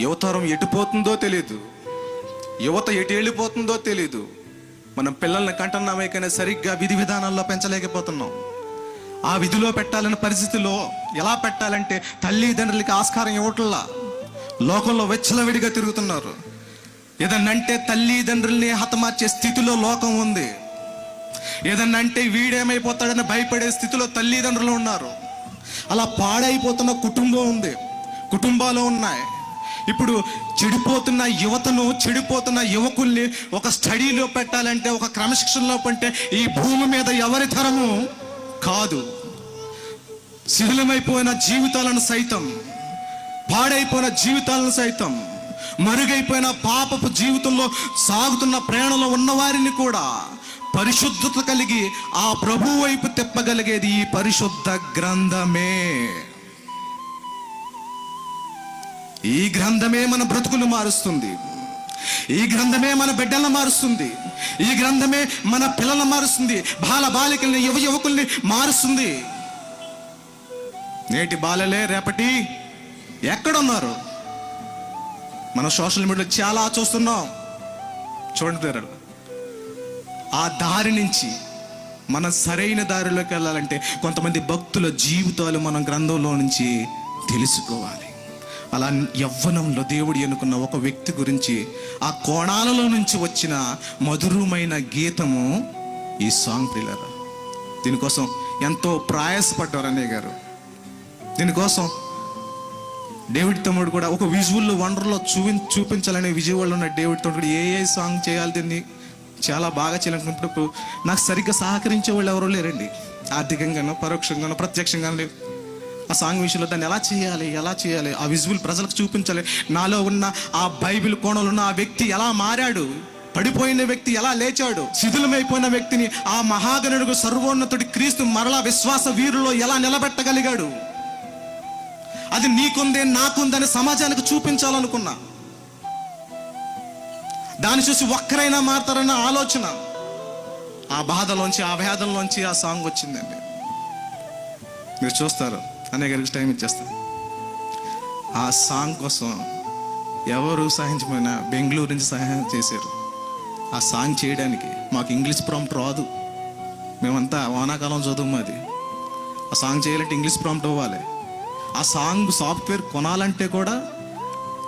యువతరం ఎటుపోతుందో తెలియదు యువత ఎటు వెళ్ళిపోతుందో తెలియదు మనం పిల్లల్ని కంటున్నామే కానీ సరిగ్గా విధి విధానాల్లో పెంచలేకపోతున్నాం. ఆ విధిలో పెట్టాలని పరిస్థితిలో ఎలా పెట్టాలంటే తల్లిదండ్రులకి ఆస్కారం ఇవ్వట్లా. లోకంలో వెచ్చలవిడిగా తిరుగుతున్నారు. ఏదన్నంటే తల్లిదండ్రుల్ని హతమార్చే స్థితిలో లోకం ఉంది. ఏదన్నంటే వీడేమైపోతాడని భయపడే స్థితిలో తల్లిదండ్రులు ఉన్నారు. అలా పాడైపోతున్న కుటుంబం ఉంది. కుటుంబాలు ఉన్నాయి. ఇప్పుడు చెడిపోతున్న యువతను చెడిపోతున్న యువకుల్ని ఒక స్టడీలో పెట్టాలంటే ఒక క్రమశిక్షణలో పంటే ఈ భూమి మీద ఎవరి తరము కాదు. శిథిలమైపోయిన జీవితాలను సైతం పాడైపోయిన జీవితాలను సైతం మరుగైపోయిన పాపపు జీవితంలో సాగుతున్న ప్రయాణంలో ఉన్నవారిని కూడా పరిశుద్ధత కలిగి ఆ ప్రభు వైపు తిప్పగలిగేది ఈ పరిశుద్ధ గ్రంథమే. ఈ గ్రంథమే మన బ్రతుకులు మారుస్తుంది. ఈ గ్రంథమే మన బిడ్డలను మారుస్తుంది. ఈ గ్రంథమే మన పిల్లలను మారుస్తుంది. బాల బాలికల్ని యువ యువకుల్ని మారుస్తుంది. నేటి బాలలే రేపటి ఎక్కడున్నారు? మన సోషల్ మీడియాలో చాలా చూస్తున్నాం. చూడండి పేరు ఆ దారి నుంచి మనం సరైన దారిలోకి వెళ్ళాలంటే కొంతమంది భక్తుల జీవితాలు మనం గ్రంథంలో నుంచి తెలుసుకోవాలి. అలా యవ్వనంలో దేవుడు ఎన్నుకున్న ఒక వ్యక్తి గురించి ఆ కోణాలలో నుంచి వచ్చిన మధురమైన గీతము ఈ సాంగ్ పిల్లర్ దీనికోసం ఎంతో ప్రయాసపడ్డారు అన్నయ్య గారు. దీనికోసం డేవిడ్ తమ్ముడు కూడా ఒక విజువల్ వండర్లో చూపి చూపించాలనే విజయవాడలో ఉన్న డేవిడ్ తమ్ముడు ఏ ఏ సాంగ్ చేయాలి దీన్ని చాలా బాగా చేయాలనుకున్నప్పుడు నాకు సరిగ్గా సహకరించే వాళ్ళు ఎవరో లేరండి. ఆర్థికంగానో పరోక్షంగానో ప్రత్యక్షంగానో లేవు. ఆ సాంగ్ విషయంలో దాన్ని ఎలా చేయాలి ఎలా చేయాలి? ఆ విజువల్ ప్రజలకు చూపించాలి. నాలో ఉన్న ఆ బైబిల్ కోణంలో ఉన్న ఆ వ్యక్తి ఎలా మారాడు? పడిపోయిన వ్యక్తి ఎలా లేచాడు? శిథిలమైపోయిన వ్యక్తిని ఆ మహాగణుడు సర్వోన్నతుడి క్రీస్తు మరలా విశ్వాస వీరులో ఎలా నిలబెట్టగలిగాడు? అది నీకుందే నాకుందని సమాజానికి చూపించాలనుకున్నా. దాన్ని చూసి ఒక్కరైనా మారుతారన్న ఆలోచన. ఆ బాధలోంచి ఆ వేదంలోంచి ఆ సాంగ్ వచ్చిందండి. మీరు చూస్తారు. అనే గారికి టైం ఇచ్చేస్తాను ఆ సాంగ్ కోసం ఎవరు సహాయించమైనా బెంగళూరు నుంచి సహాయం చేశారు. ఆ సాంగ్ చేయడానికి మాకు ఇంగ్లీష్ ప్రాంప్ట్ రాదు. మేమంతా వానాకాలం చదువు అది ఆ సాంగ్ చేయాలంటే ఇంగ్లీష్ ప్రాంప్ట్ అవ్వాలి. ఆ సాంగ్ సాఫ్ట్వేర్ కొనాలంటే కూడా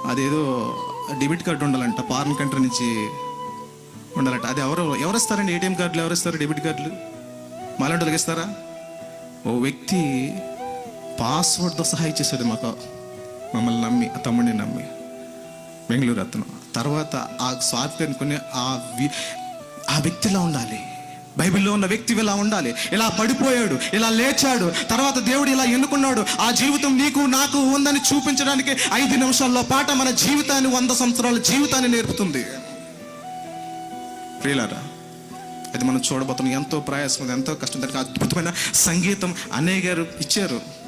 అదేదో డెబిట్ కార్డు ఉండాలంట ఫారిన్ కంట్రీ నుంచి ఉండాలంట. అది ఎవరు ఎవరు ఇస్తారండి? ఏటీఎం కార్డులు ఎవరు ఇస్తారు? డెబిట్ కార్డులు? మాలాంటి ఇస్తారా? ఓ వ్యక్తి పాస్వర్డ్తో సహా ఇచ్చేసాడు మాకు. మమ్మల్ని నమ్మి ఆ తమ్ముడిని నమ్మి. బెంగళూరు అతను. తర్వాత ఆ సాఫ్ట్వేర్ కొని ఆ ఆ వ్యక్తిలా ఉండాలి. బైబిల్లో ఉన్న వ్యక్తి ఇలా ఉండాలి? ఇలా పడిపోయాడు? ఇలా లేచాడు? తర్వాత దేవుడు ఇలా ఎన్నుకున్నాడు? ఆ జీవితం నీకు నాకు ఉందని చూపించడానికి ఐదు నిమిషాల్లో పాట మన జీవితాన్ని వంద సంవత్సరాల జీవితాన్ని నేర్పుతుంది. ప్రియులారా అది మనం చూడబోతున్నాం. ఎంతో ప్రయాసం ఎంతో కష్టం. దానికి అద్భుతమైన సంగీతం అన్నయ్య గారు ఇచ్చారు.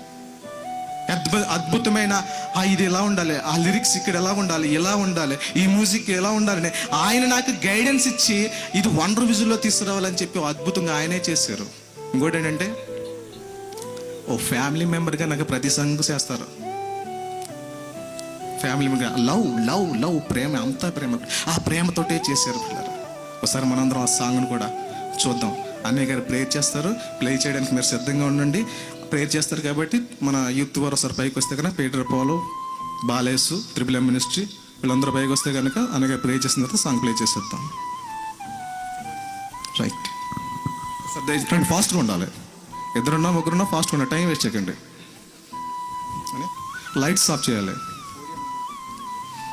అద్భుత అద్భుతమైన ఆ ఇది ఎలా ఉండాలి? ఆ లిరిక్స్ ఇక్కడ ఎలా ఉండాలి? ఎలా ఉండాలి? ఈ మ్యూజిక్ ఎలా ఉండాలని ఆయన నాకు గైడెన్స్ ఇచ్చి ఇది వండర్ విజుల్లో తీసుకురావాలని చెప్పి అద్భుతంగా ఆయనే చేశారు. ఇంకోటి ఏంటంటే ఓ ఫ్యామిలీ మెంబర్గా నాకు ప్రతి సంగ్ చేస్తారు family member love love love ప్రేమ అంతా ప్రేమ. ఆ ప్రేమతోటే చేశారు పిల్లలు. ఒకసారి మనందరం ఆ సాంగ్ను కూడా చూద్దాం. అన్నయ్య గారు ప్లే చేస్తారు. ప్లే చేయడానికి మీరు సిద్ధంగా ఉండండి. ప్రేయర్ చేస్తారు కాబట్టి మన యూత్ వారు ఒకసారి పైకి వస్తే కనుక Peter Polo Balesu triple M ministry వీళ్ళందరూ పైకి వస్తే కనుక అనగా గారు ప్రే చేసిన తర్వాత సాంగ్ ప్లే చేసేద్దాం. రైట్ సార్ దయచేసి ఫాస్ట్గా ఉండాలి. ఇద్దరున్నా ముగ్గురున్నా ఫాస్ట్గా ఉండాలి. టైం వేస్ట్ చేయకండి. లైట్స్ ఆఫ్ చేయాలి.